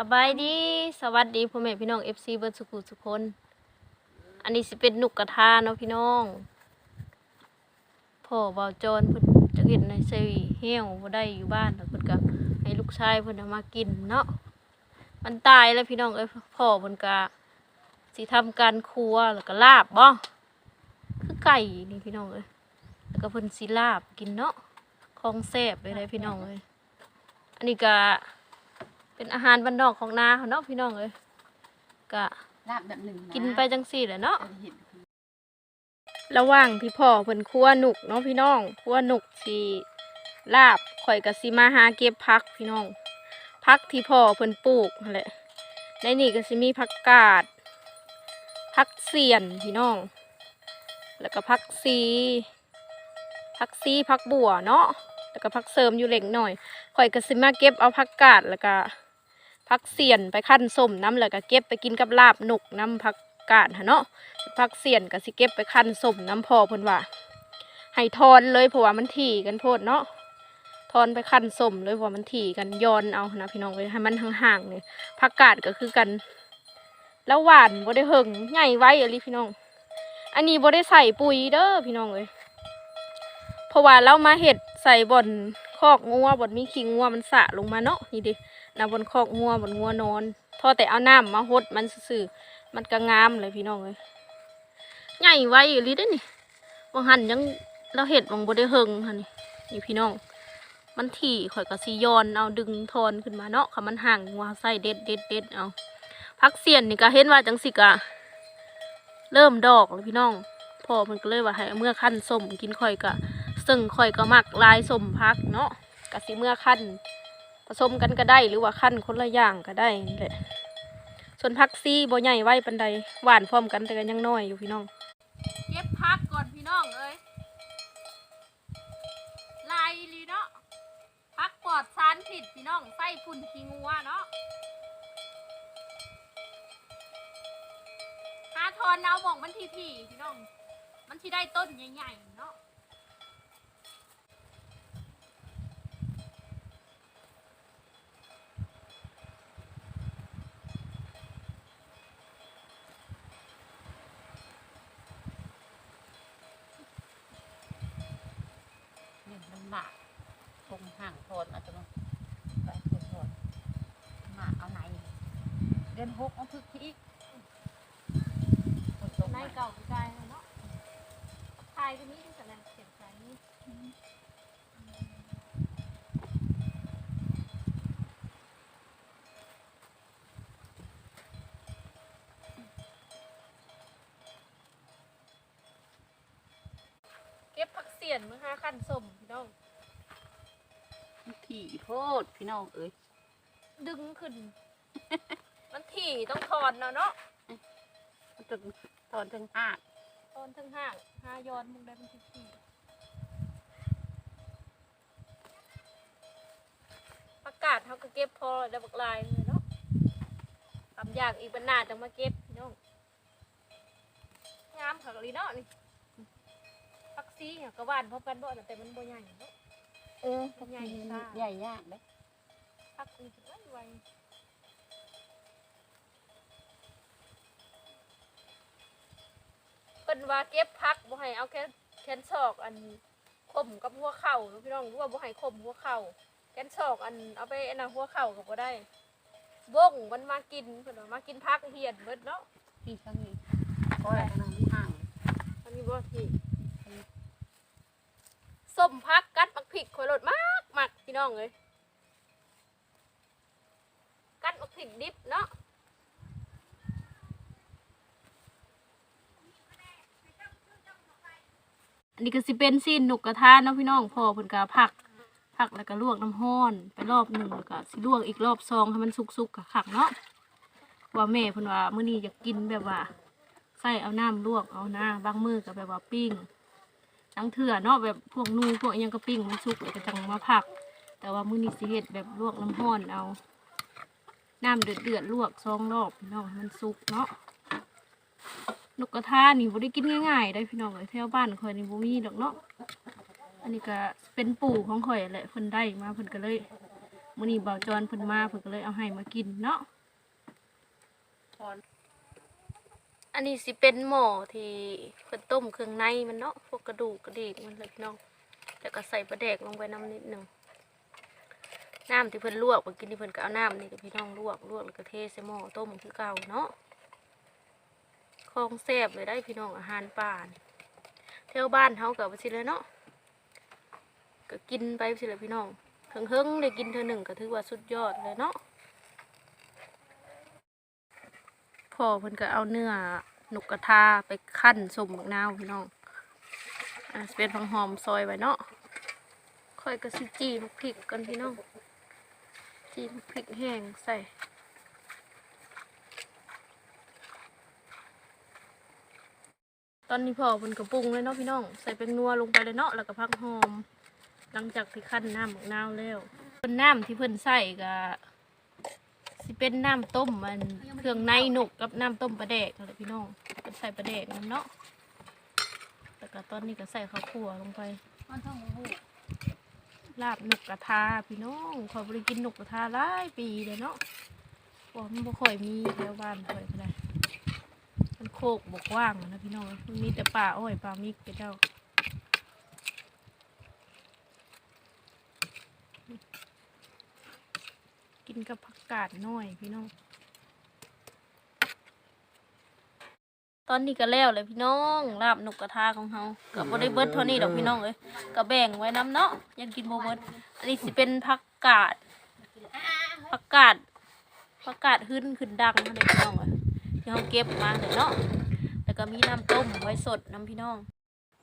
สบายดีสวัสดีพ่อแม่พี่น้อง FC เบิร์ดสุขุสุคน อันนี้สิเป็นนุกกระทาเนาะพี่น้องพ่อเบาจรเพิ่นจะเห็นในเซวีเหี้ยวบ่ได้อยู่บ้านแล้วเพิ่นก็ให้ลูกชายเพิ่นเอามากินเนาะมันตายแล้วพี่น้องเอ้ยพ่อเพิ่นก็สิทำการครัวแล้วก็ลาบบ่คือไก่นี่พี่น้องเอ้ยแล้วก็เพิ่นสิลาบกินเนาะของแซ่บเลยเลยพี่น้องเอ้ยอันนี้ก็ เป็นอาหารบ้านนอกของนาเขาเนาะพี่น้องเอ้ยก็ลาบแบบหนึ่งะกินไปจังสี่แหละเนาะเออเห็นระหว่างที่พ่อเพิ่นคั่วหนุกเนาะพี่น้องคั่วหนุกสิลาบข่อยก็สิมาหาเก็บผักพี่น้องผักที่พ่อเพิ่นปลูกนั่นแหละในนี่ก็สิมีผักกาดผักเสียนพี่น้อง แล้วก็ผักซีผักซีผักบัวเนาะแล้วก็ผักเสริมอยู่เล็กหน่อยข่อยก็สิมาเก็บเอาผักกาดแล้วก็ ผักเสียนไปคั่นส้มน้ำแล้วก็เก็บไปกินกับลาบหนุกน้ำผักกาดหะเนาะพักเสียนก็สิเก็บไปคั้นสมน้ำพอเพิ่นว่าให้ทอนเลยเพราะว่ามันถี่กันโพดเนาะทอนไปคั้นสมเลยเพราะว่ามันถี่กันย้อนเอานะพี่น้องเลยให้มันห่างๆเนี่ยผักกาดก็คือกัน แล้วหวานบ่ได้เหิงใหญ่ไว้อะลิพี่น้อง อันนี้บ่ได้ใส่ปุ๋ยเด้อพี่น้องเลยเพราะว่าเรามาเห็ดใส่บ่อนคอกงัวบ่อนมีขี้งัวมันสะลงมาเนาะนี่ดิ นะบนคอกงัวบ่อนงัวนอนทอแต่เอาน้ำมาหดมันซื่อมันก็งามเลยพี่น้องเลยใหญ่ไวอยู่ลิได้นี่บางหันยังเราเห็ดบางบได้เฮงค่ะนี่นี่พี่น้อง มันถี่ข่อยก็สิยอนเอาดึงทอนขึ้นมาเนาะค่ะมันห่างงัวใส่เด็ดเด็ดเด็ดเอาพักเสียนนี่ก็เห็นว่าจังสิกะเริ่มดอกแล้วพี่น้องพ่อมันก็เลยว่าให้เมื่อขั้นสมกินข่อยก็ซึ่งข่อยก็มักลายสมพักเนาะกะสิเมื่อขั้น ผสมกันก็ได้หรือว่าขั้นคนละอย่างก็ได้นี่แหละส่วนพักซี่บ่ใหญ่ไว้ปันใดหวานพร้อมกันแต่ก็ยังน้อยอยู่พี่น้อง เก็บพักก่อนพี่น้องเอ้ยลายลีเนาะพักปลอดสารผิดพี่น้องใส่ฝุ่นขี้งัวเนาะหาทอนเอาบอกมันทีพี่พี่น้อง มันที่ได้ต้นใหญ่ๆเนาะ งห่างโทนเอาจะมาไปคือโทนมาเอาไหน เดือนหกเอาพึกที่อีกคนตรงในมาเก่าใจเนาะทายก็มีที่แสดงเสียงใจนี่เก็บผักเสียนมือห้าขั้นสมพี่น้องถี่ โพดพี่น้องเอ้ยดึงขึ้น มันถี่ต้องถอนเนาะเนาะมันจะตอนถึงห้าถอนทั้งห้างห้าย้อนมึงได้มันถี่ถี่ประกาศเขาก็เก็บพอได้บักลายเลยเนาะทำยากอีกบรรณาจะมาเก็บพี่น้องงามผักลีเนาะนี่ผักซีเนี่ยก็หวานพอกันบ่แต่มันบ่ใหญ่เนาะเออใหญ่ซ่าใหญ่ยากเลยผักนี่ไวไวเพิ่นว่าเก็บพักบ่ให้เอาแค่แขนศอกอันคมกับหัวเข่าเนาะพี่น้องรู้ว่าบ่ให้คมหัวเข่าแขนศอกอันเอาไปอันน่ะหัวเข่าก็บ่ได้บ่งมันมากินเพิ่นว่ามากินพักเหียนเบิดเนาะพี่ข้างนี้เพราะอะไรกันนะมันห่างอันนี้บ่ที่ ส้มพักกัดมักพริกข่อยรสมากมากพี่น้องเอ้ยกัดมักพริกดิบเนาะอันนี้ก็สิเป็นซีนหนุกกระทะเนาะพี่น้องพอเพิ่นก็ผักผักแล้วก็ลวกน้ำห้อนไปรอบหนึ่งแล้วก็สิลวกอีกรอบสองให้มันสุกๆกับขักเนาะว่าแม่เพิ่นว่ามื้อนี้อยากกินแบบว่าใส่เอาน้ำลวกเอาหน้าบางมือก็แบบว่าปิ้ง ทั้งเถื่อเนาะแบบพวกนูพวกอิหยังก็ปิ้งมันสุกแล้วก็จังมาผัก แต่ว่ามื้อนี้สิเฮ็ดแบบลวกน้ำห้อนเอา น้ำเดือดเดือดๆลวกสองรอบพี่น้องให้มันสุกเนาะนกกระทานี่บ่ได้กินง่ายๆได้พี่น้องเอ้ยแถวบ้านข่อยนี่บ่มีดอกเนาะอันนี้ก็เป็นปู่ของข่อยแหละเพิ่นได้มาเพิ่นก็เลยมื้อนี้เบาจอนเพิ่นมาเพิ่นก็เลยเอาให้มากินเนาะ พร อันนี้สิเป็นหม้อที่เพิ่นต้มเครื่องในมันเนาะพวกกระดูกกระดิกมันเลยพี่น้องแล้วก็ใส่ปลาแดกลงไปน้ำนิดหนึ่งน้ำที่เพิ่นลวกเมื่อกี้นี่เพิ่นก็เอาน้ำนี่กับพี่น้องลวกลวกแล้วก็เทใส่หม้อต้มคือเก่าเนาะของแซ่บเลยได้พี่น้องอาหารป่านี่แถวบ้านเฮาก็ว่าสิเลยเนาะก็กินไปสิเลยพี่น้องเฮิงๆได้กินเทื่อหนึ่งก็ถือว่าสุดยอดเลยเนาะ พ่อเพิ่นก็เอาเนื้อหนุกกระทาไปคั่นสมบักนาวพี่น้องอ่าสิเป็นผังหอมซอยไว้เนาะค่อยก็สิจีมักพริกกันพี่น้องจีมักพริกแห้งใส่ตอนนี้พอเพิ่นก็ปรุงเลยเนาะพี่น้อง ใส่เป็นนัวลงไปเลยเนาะแล้วก็พักหอม หลังจากที่คั่นน้ำบักนาวแล้วเพิ่นน้ำที่เพิ่นใส่ก็ สิเป็นน้ำต้มมันเครื่องในหนุกกับน้ำต้มปลาแดกอะไรพี่น้องก็ใส่ปลาแดกน้ำเนาะแล้วก็ตอนนี้ก็ใส่ข้าวคั่วลงไป มันต้องหูลาบหนุกกระทาพี่น้องขอยบริกินหนุกกระทาหลายปีเลยเนาะว่ามันบ่ค่อยมีแถวบ้านค่อยก็ได้มันโคกบกว่างนะพี่น้องมันมีแต่ป่าอ้อยป่ามิกไปเจ้า นกับผักกาดน้อยพี่น้อง ตอนนี้ก็แล้วเลยพี่น้องลาบนกกระทาของเฮาก็บ่ได้เบิดเท่านี้ดอกพี่น้องเอ้ยก็แบ่งไว้น้ำเนาะยังกินบ่เบิดอันนี้สิเป็นผักกาดผักกาดผักกาดขึ้นขึ้นดังนั่นเองพี่น้องเอ้ยที่เฮาเก็บมาเลยเนาะแล้วก็มีน้ำต้มไว้สดน้ำพี่น้อง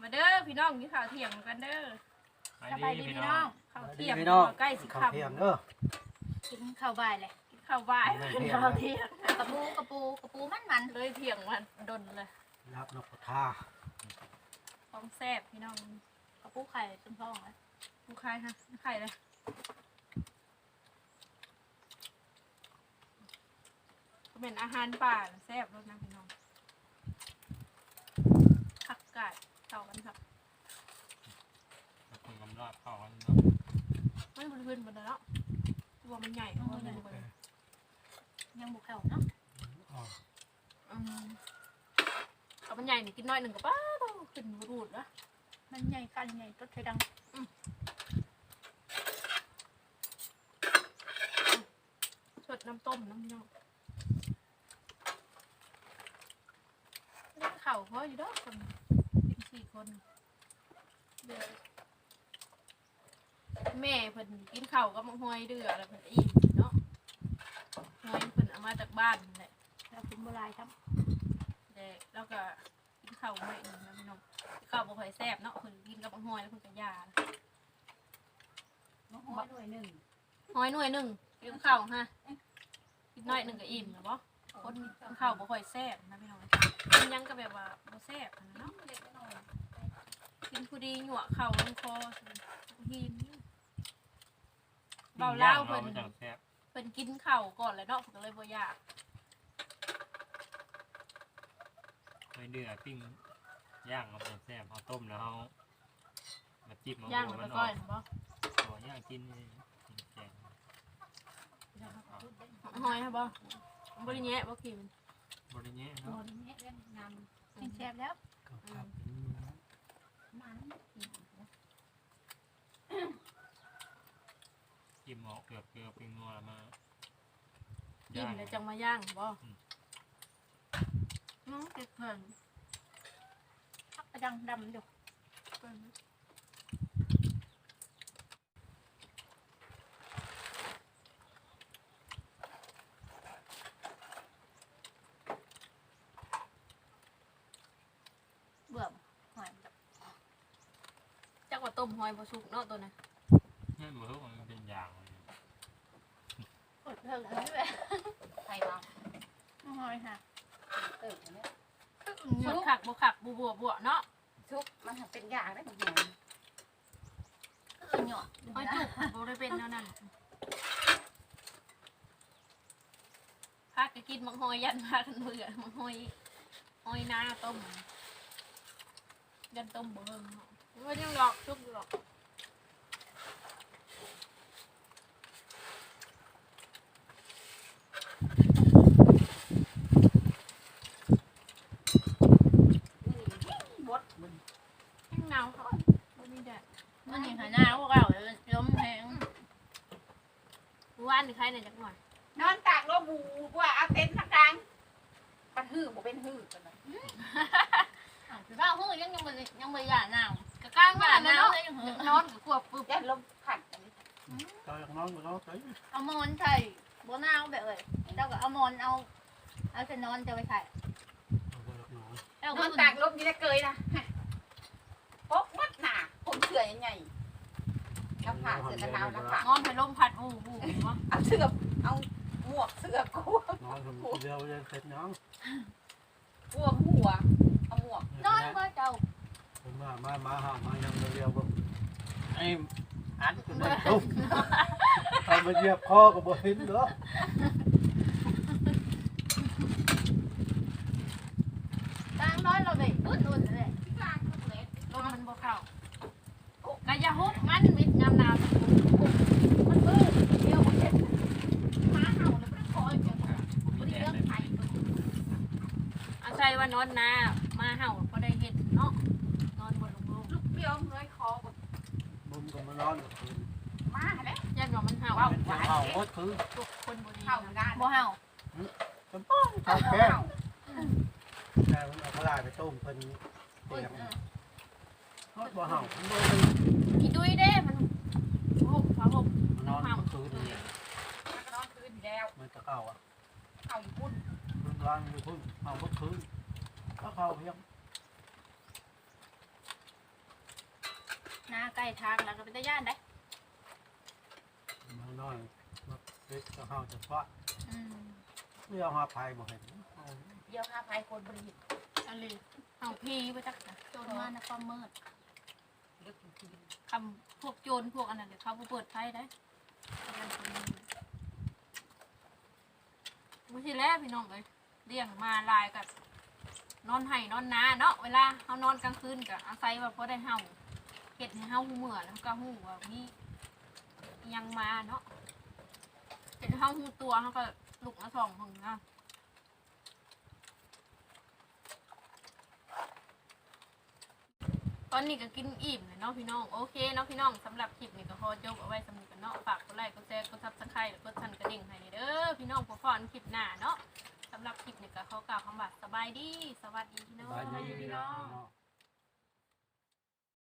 มาเด้อพี่น้องกินข้าวเที่ยงกันเด้อสบายดีพี่น้องข้าวเที่ยงพี่น้องใกล้สิข้าวค่ำเที่ยงเด้อ กินข้าวบ่ายเลยกินข้าวบ่ายไม่ได้เที่ยง ข้าวเที่ยงกระปูกระปูกระปูมันมันเลยเที่ยงวันดนเลยรับนกกระทาของแซ่บพี่น้องกระปูไข่เป็นพ่องเลยลูกค้ายฮะไข่เลยก็เป็นอาหารป่าน่ะแซ่บรสนะพี่น้องผักกาดเต่ากันครับคนกำลังเข้ากันเนาะไม่บริเวณบนนั้นเนาะ ตัวมันใหญ่เพราะว่ามันบนยังบุกแถวเนาะอ๋ออืมเอามันใหญ่นี่กินน้อยหนึ่งก็ป้าต้องขึ้นรูดละมันใหญ่กันใหญ่ต้นไทรดังสดน้ำต้มน้ำน้องเล่นเข่าเพราะอยู่เด้อคนกินสี่คนเดือ แม่เพิ่นกินข้าวกับมะฮวยเดือแล้วเพิ่นอิ่มเนาะฮวยเพิ่นเอามาจากบ้านนั่นแหละแล้วคุณโบราณครับเด็กแล้วก็กินข้าวไม่อิ่มนะพี่น้องข้าวบ่ค่อยแซ่บเนาะเพิ่นกินกับมะฮวยแล้วเพิ่นก็ยามะฮอยด้วยหนึ่งฮอยหน่วยหนึ่งกินข้าวฮะกินน้อยหนึ่งก็อิ่มแล้วบ่คนกินข้าวบ่ค่อยแซ่บนะพี่น้องกินยังก็แบบว่าบ่แซ่บนะเนาะกินผู้ดีหยวเข่าลงคอหิน เบาเล่าเพิ่เพิ่นนจังแซ่บเพิ่นกินข้าวก่อนแล้วเนาะเพิ่นก็เลยบ่อยากไม่เดือดปิ้งย่างเอาเป็นแซ่บเอาต้มแล้วเอามาจิ้มเอาย่างหัวแล้มัวนอก็อกเห็นบ่ตัวย่างกินนี่กินแกงหอยฮะบ่บ่ได้แยะบ่กินบริเนี้ยโดเนาะนเนี้ยเล่นงานกินแซ่บแล้วก็ครับ มัน จิ้ม เอาเกลือเกลือปิ้งนัวมากินย่างแล้วจังมาย่างบ่อืมน้องเก็บเพิ่นพักกระดังดำอยู่เพิ่นเบื่อบ่หอยแบบจักว่าต้มหอยบ่สุกเนาะตัวน่ะเนี่ยมือมันเป็นอย่างเลยกด เพิ่มเลยแบบไข่บ้างมะฮอยค่ะเติมเนี้ยชุดขักบ่ขักบ่บัวบัวเนาะชุบมันเป็นยาได้หมดเลยก็คือหยอดหอยจุกบ่ได้เป็นแนวนั้นพาก็กินมังหอยยันพากันเบื่อมังหอยหอยนาต้มยันต้มบ่เบิ่งเนาะมันยังดอกชุกอยู่ดอก หน่อยจักหน่อยนอนตากลมบูว่าเอาเต็นท์ทางกลางมันหือบ่เป็นหือกันเลยถือว่าเฮ้ยยังยังไม่ยังไม่หย่าหนาวกะกลางหย่าหนาวเลยยังเหอะนอนกับขวบปุ๊บยันลมพัดอันนี้ตายน้องก็น้องใส่เอามอนใส่บนหนาวแบบเอ้ยเจ้าก็เอามอนเอาเอาเสนอนจะไปใส่นอนตากลมอยี่ได้เกยนะปกมัดหนาผมเสื่อยังไงน้ำผ่าเสือกันหนาวน้ำผ่านอนไปลมพัดอู้หูวะเอาเสือเอาหมวกเสือกูน้องทำเดียวเลยเสร็จน้องกลัวหัวเอาหมวกนอนก็เจ้าผมมามามาหามายังเรียวแบบไอ้อันคือมันตุ้มทำมาเหยียบคอก็บ่เห็นเหรอกลางน้อยเราแบบอึดอุ่นเลย กลางทุกเล็ด ลมมันบ่เข้ากะยาฮุบมันมิดยามนาวมันมืดเดียวมันเล็ดหมาเห่าแล้วมันคอยเจ้ามีคนแดเรื่องไทยอาศัยว่านอนนามาเห่าก็ได้เห็ดเนาะนอนบนลงลงลูกเบี้ยวน้อยคอบุญก็มานอนกับคืนมาแล้วยันว่ามันเห่าเป็นเจ้าเห่าหมดคืนตกคนบ่ดีเห่านะด้าบ่เห่าเห่าแก่เห่แต่มันเอาปลาไปต้มเป็นเตียงฮอดบ่เห่ามันบ่ด้ อีดุยเด้มันหุบพาหุบมันนอนเมื่อคืนนี่มันก็นอนคืนแล้วมันจะเข้าอะเห่าอยู่พุ่นคืนกลางอยู่พุ่นเห่าเมื่อคืนก็เข้าเพียงหน้าใกล้ทางแล้วก็เป็นตะย่านได้มันนอนมาเด็กก็เห่าจะฟาดอืมไม่เอาหาภัยบ่เห็นเดียวห้าพันคนบริหิตอะไรเห่าพีไปจักนะโจรมาในความมืดลึก คำพวกโจรพวกอันนั้นเดี๋ยวเขาเปิดไฟได้ไม่ใช่แล้วพี่น้องเลยเลี้ยงมาลายกับนอนไห้นอนนาเนาะเวลาเขานอนกลางคืนก็อาศัยว่าพอได้เห่าเห็ดให้เห่าหูเหมือแล้วก็หูว่ามีอิหยังมาเนาะเห็ดให้เห่าหูตัวเขาก็ลุกมาส่องหึงนะ อนนี้ก็กินอิ่มเลยเนาะพี่น้องโอเคเนาะพี่น้องสำหรับคลิปนี้ก็พอจบเอาไว้สำหรับกันเนาะฝากกดไลค์กดแชร์กดซับสไครต์แล้วกดสั่นกระดิ่งให้เด้อพี่น้องพอฟอนคลิปหน้าเนาะสำหรับคลิปนี้ก็ขอกล่าวคำว่าสบายดี สวัสดีพี่น้องบายดีพี่น้อง